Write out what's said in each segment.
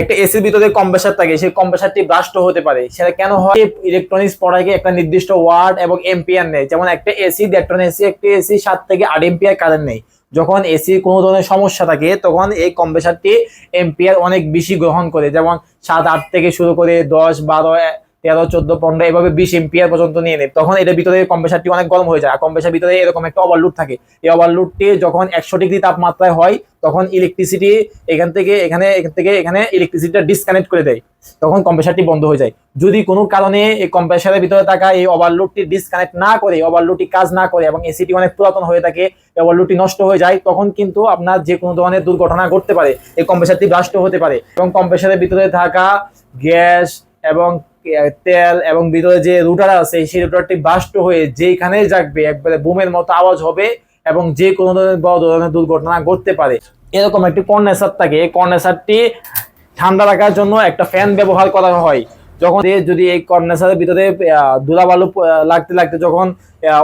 একটা এসির ভিতরে কম্প্রেসার থাকে, সেই কম্প্রেসারটি ব্রাস্ট হতে পারে। সেটা কেন হয়? ইলেকট্রনিক্স প্রোডাক্টে একটা নির্দিষ্ট ওয়ার্ড এবং এম্পিয়ার নেয়। যেমন একটা এসি দেড়টন এসি একটা এসি সাত থেকে আট এম্পিয়ার কারেন্ট নেই যখন এসি কোনো ধরনের সমস্যা থাকে, তখন এই কম্প্রেসারটি এম্পিয়ার অনেক বেশি গ্রহণ করে। যেমন সাত, আট থেকে শুরু করে দশ, বারো তেরো, চোদ্দ, পনেরো, এভাবে বিশ এম্পিয়ার পর্যন্ত নিয়ে নেয়। তখন এটার ভিতরে কম্প্রেসারটি অনেক গরম হয়ে যায়। আর কম্প্রেসার ভিতরে এরকম একটা ওভারলোড থাকে। এই ওভারলোডটি যখন একশো ডিগ্রি তাপমাত্রায় হয়, তখন ইলেকট্রিসিটি এখান থেকে, এখানে, এখান থেকে, এখানে ইলেকট্রিসিটিটা ডিসকানেক্ট করে দেয়। তখন কম্প্রেসারটি বন্ধ হয়ে যায়। যদি কোনো কারণে এই কম্প্রেসারের ভিতরে থাকা এই ওভারলোডটি ডিসকানেক্ট না করে ওভারলোডটি কাজ না করে এবং এসিটি অনেক পুরাতন হয়ে থাকে ওভারলোডটি নষ্ট হয়ে যায়, তখন কিন্তু আপনার যে কোনো ধরনের দুর্ঘটনা ঘটতে পারে। এই কম্প্রেসারটি ব্রাস্ট হতে পারে। এবং কম্প্রেসারের ভিতরে থাকা গ্যাস এবং তেল এবং ভিতরে যে রুটার আছে, সেই রুটারটি বাস্ট হয়ে যেখানে যাকবে একবারে বুমের মতো আওয়াজ হবে এবং যে কোনো ধরনের বড় ধরনের দুর্ঘটনা ঘটতে পারে। এরকম একটি কর্নেসার থাকে। এই কর্নেসারটি ঠান্ডা রাখার জন্য একটা ফ্যান ব্যবহার করা হয়। যখন যদি এই কর্নেসারের ভিতরে ধুলাবালু লাগতে লাগতে যখন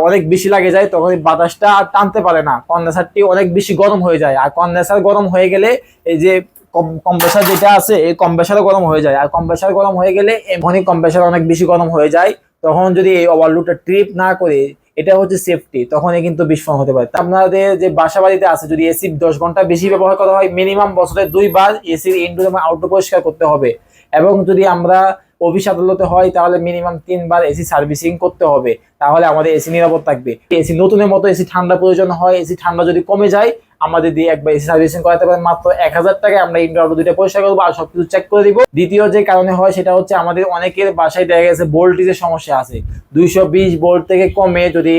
অনেক বেশি লাগে যায়, তখন বাতাসটা টানতে পারে না। কন্ডেন্সারটি অনেক বেশি গরম হয়ে যায়। আর কন্ডেন্সার গরম হয়ে গেলে এই যে কম্প্রেসার যেটা আছে, এই কম্প্রেসারও গরম হয়ে যায়। আর কম্প্রেসার গরম হয়ে গেলে এমনই কম্প্রেসার অনেক বেশি গরম হয়ে যায়। তখন যদি এই ওভারলোডটা ট্রিপ না করে, এটা হচ্ছে সেফটি তখনই কিন্তু বিস্ফোরণ হতে পারে। আপনাদের যে বাসা বাড়িতে আছে, যদি এসি দশ ঘণ্টা বেশি ব্যবহার করা হয় মিনিমাম বছরে দুইবার এসির ইনডোর এবং আউটডোর পরিষ্কার করতে হবে। এবং যদি আমরা অফিস আদালতে হয়, তাহলে মিনিমাম তিনবার এসি সার্ভিসিং করতে হবে। তাহলে আমাদের এসি নিরাপদ থাকবে। এসি নতুনের মতো এসি ঠান্ডা প্রয়োজন হয়। এসি ঠান্ডা যদি কমে যায় আমাদের দিয়ে একবার এসি সার্ভিসিং করাতে পারেন। মাত্র এক হাজার টাকায় আমরা ইনডোর দুইটা পরিষ্কার করব আর সবকিছু চেক করে দিব। দ্বিতীয় যে কারণে হয় সেটা হচ্ছে আমাদের অনেকের বাসায় দেখা গেছে ভোল্টেজের সমস্যা আছে। দুইশো বিশ ভোল্ট থেকে কমে যদি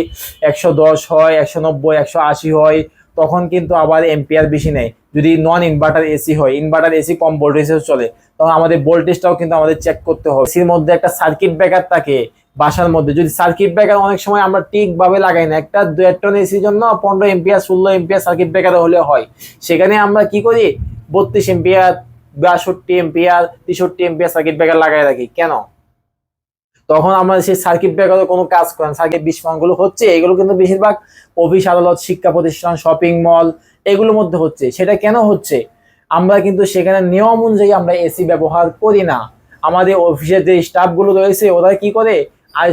একশো দশ হয়, একশো নব্বই, একশো আশি হয়, তখন কিন্তু আবার এম্পিয়ার বেশি নেয়। যদি নন ইনভার্টার এসি হয় ইনভার্টার এসি কম ভোল্টেজে চলে, তখন আমাদের ভোল্টেজটাও কিন্তু আমাদের চেক করতে হবে। এসির মধ্যে একটা সার্কিট ব্রেকার থাকে। বাসার মধ্যে। যদি সার্কিট ব্রেকার অনেক সময় আমরা ঠিকভাবে লাগাই না, একটা দু টন এসির জন্য পনেরো এম্পিয়ার ষোলো এম্পিয়ার সার্কিট ব্রেকার হলে হয়। সেখানে আমরা কি করি? বত্রিশ এম্পিয়ার বাষট্টি এম্পিয়ার তেষট্টি এম্পিয়ার সার্কিট ব্রেকার লাগাই রাখি। কেন? তখন আমরা সেই সার্কিট ব্রেকারও কোনো কাজ করেন সার্কিট বিস্ফোরণগুলো হচ্ছে, এগুলো কিন্তু বেশিরভাগ অফিস, আদালত, শিক্ষা প্রতিষ্ঠান শপিং মল এগুলোর মধ্যে হচ্ছে। সেটা কেন হচ্ছে? আমরা কিন্তু সেখানে নিয়ম অনুযায়ী আমরা এসি ব্যবহার করি না। আমাদের অফিসের যে স্টাফগুলো রয়েছে, ওরা কি করে?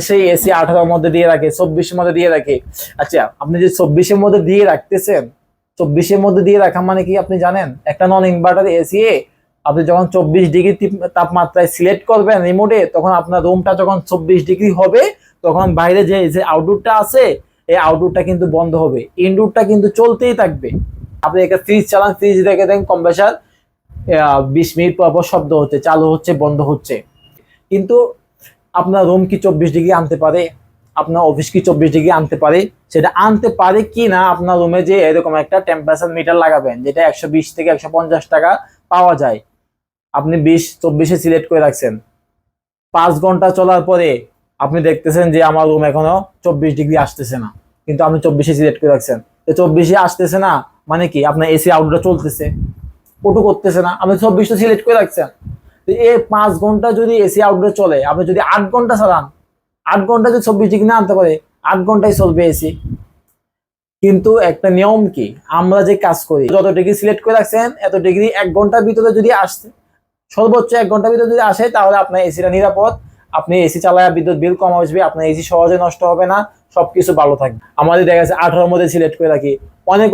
সেই এসি আঠারোর মধ্যে দিয়ে রাখে, চব্বিশের মধ্যে দিয়ে রাখে। আচ্ছা আপনি যে চব্বিশের মধ্যে দিয়ে রাখতেছেন, চব্বিশের মধ্যে দিয়ে রাখা মানে কি আপনি জানেন? একটা নন ইনভার্টার এসি আপনি যখন চব্বিশ ডিগ্রি তাপমাত্রায় সিলেক্ট করবেন রিমোটে তখন আপনার রুমটা যখন চব্বিশ ডিগ্রি হবে, তখন বাইরে যে যে আউটডোরটা আছে, এই আউটডোরটা কিন্তু বন্ধ হবে। ইনডোরটা কিন্তু চলতেই থাকবে। আপনি একটা ফ্রিজ চালান ফ্রিজ রেখে দেন কম্প্রেসার বিশ মিনিট পর পর শব্দ হচ্ছে, চালু হচ্ছে, বন্ধ হচ্ছে। কিন্তু আপনার রুম কি চব্বিশ ডিগ্রি আনতে পারে? আপনার অফিস কি চব্বিশ ডিগ্রি আনতে পারে? সেটা আনতে পারে কি না আপনার রুমে যে এরকম একটা টেম্পারেচার মিটার লাগাবেন, যেটা একশো বিশ থেকে একশো পঞ্চাশ টাকা পাওয়া যায়। আপনি বিশ, চব্বিশে সিলেক্ট করে রাখছেন। পাঁচ ঘণ্টা চলার পরে আপনি দেখতেছেন যে আমার রুম এখনও চব্বিশ ডিগ্রি আসতেছে না, কিন্তু আপনি চব্বিশে সিলেক্ট করে রাখছেন। তো চব্বিশে আসতেছে না মানে কি? আপনার এসি আউটডোর চলতেছে, ওটু করতেছে না, আপনি চব্বিশটা সিলেক্ট করে রাখছেন। তো পাঁচ ঘণ্টা যদি এসি আউটডোর চলে, আপনি যদি আট ঘণ্টা চালান, আট ঘণ্টা যদি চব্বিশ ডিগ্রি না আনতে পারে, আট ঘন্টায় চলবে এসি কিন্তু একটা নিয়ম কি? আমরা যে কাজ করি, যত ডিগ্রি সিলেক্ট করে রাখছেন, এত ডিগ্রি এক ঘণ্টার ভিতরে যদি আসছে, সর্বোচ্চ এক ঘণ্টার ভিতরে যদি আসে, তাহলে আপনার এসিটা নিরাপদ। আপনি এসি চালায় বিদ্যুৎ বিল কম আসবে আপনার এসি সহজে নষ্ট হবে না, সবকিছু ভালো থাকবে। আমাদের দেখা যাচ্ছে আঠারোর মধ্যে সিলেক্ট করে রাখি। অনেক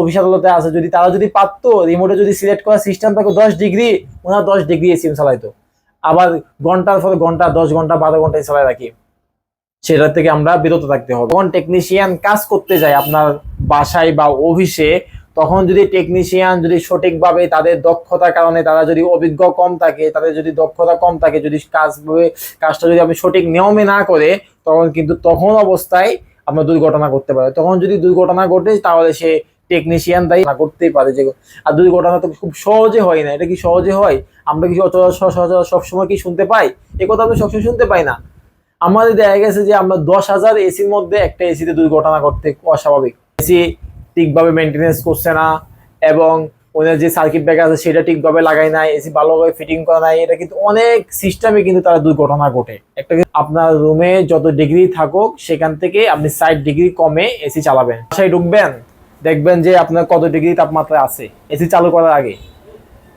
অফিস আদালতে আছে। যদি তারা যদি পারতো রিমোটে যদি সিলেক্ট করার সিস্টেম থাকে দশ ডিগ্রি ওনারা দশ ডিগ্রি এসি চালাইতো। আবার ঘণ্টার পর ঘণ্টা, দশ ঘণ্টা, বারো ঘন্টায় চালাই রাখি। সেটা থেকে আমরা বিরত থাকতে হবে। যখন টেকনিশিয়ান কাজ করতে যায় আপনার বাসায় বা অফিসে তখন যদি টেকনিশিয়ান যদি সঠিকভাবে তাদের দক্ষতার কারণে তারা যদি অভিজ্ঞ কম থাকে, তাদের যদি দক্ষতা কম থাকে, যদি কাজ কাজটা যদি আপনি সঠিক নিয়মে না করে, তখন কিন্তু তখন অবস্থায় আপনার দুর্ঘটনা করতে পারে। তখন যদি দুর্ঘটনা ঘটে, তাহলে সে টেকনিশিয়ান দায়ী না করতেই পারে যে, আর দুর্ঘটনা তো খুব সহজে হয় না। এটা কি সহজে হয়? আমরা কি সচরাচর সবসময় কি শুনতে পাই? এ কথা আমরা সবসময় শুনতে পাই না। আমাদের দেখা গেছে যে, আমরা দশ হাজার এসির মধ্যে একটা এসিতে দুর্ঘটনা করতে অস্বাভাবিক। এসি ঠিকভাবে মেনটেনেন্স করছে না এবং ওদের যে সার্কিট ব্রেকার আছে সেটা ঠিকভাবে লাগাই নাই এসি ভালোভাবে ফিটিং করা নাই, এটা কিন্তু অনেক সিস্টেমে কিন্তু তারা দুর্ঘটনা ঘটে। একটা আপনার রুমে যত ডিগ্রি থাকুক, সেখান থেকে আপনি ষাট ডিগ্রি কমে এসি চালাবেন। বাসায় ঢুকবেন, দেখবেন যে আপনার কত ডিগ্রি তাপমাত্রা আছে এসি চালু করার আগে।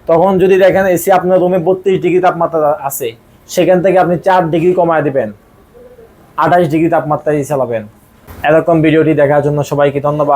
তখন যদি দেখেন এসি আপনার রুমে বত্রিশ ডিগ্রি তাপমাত্রা আছে, সেখান থেকে আপনি চার ডিগ্রি কমায় দেবেন। আঠাশ ডিগ্রি তাপমাত্রায় চালাবেন। এরকম ভিডিওটি দেখার জন্য সবাইকে ধন্যবাদ।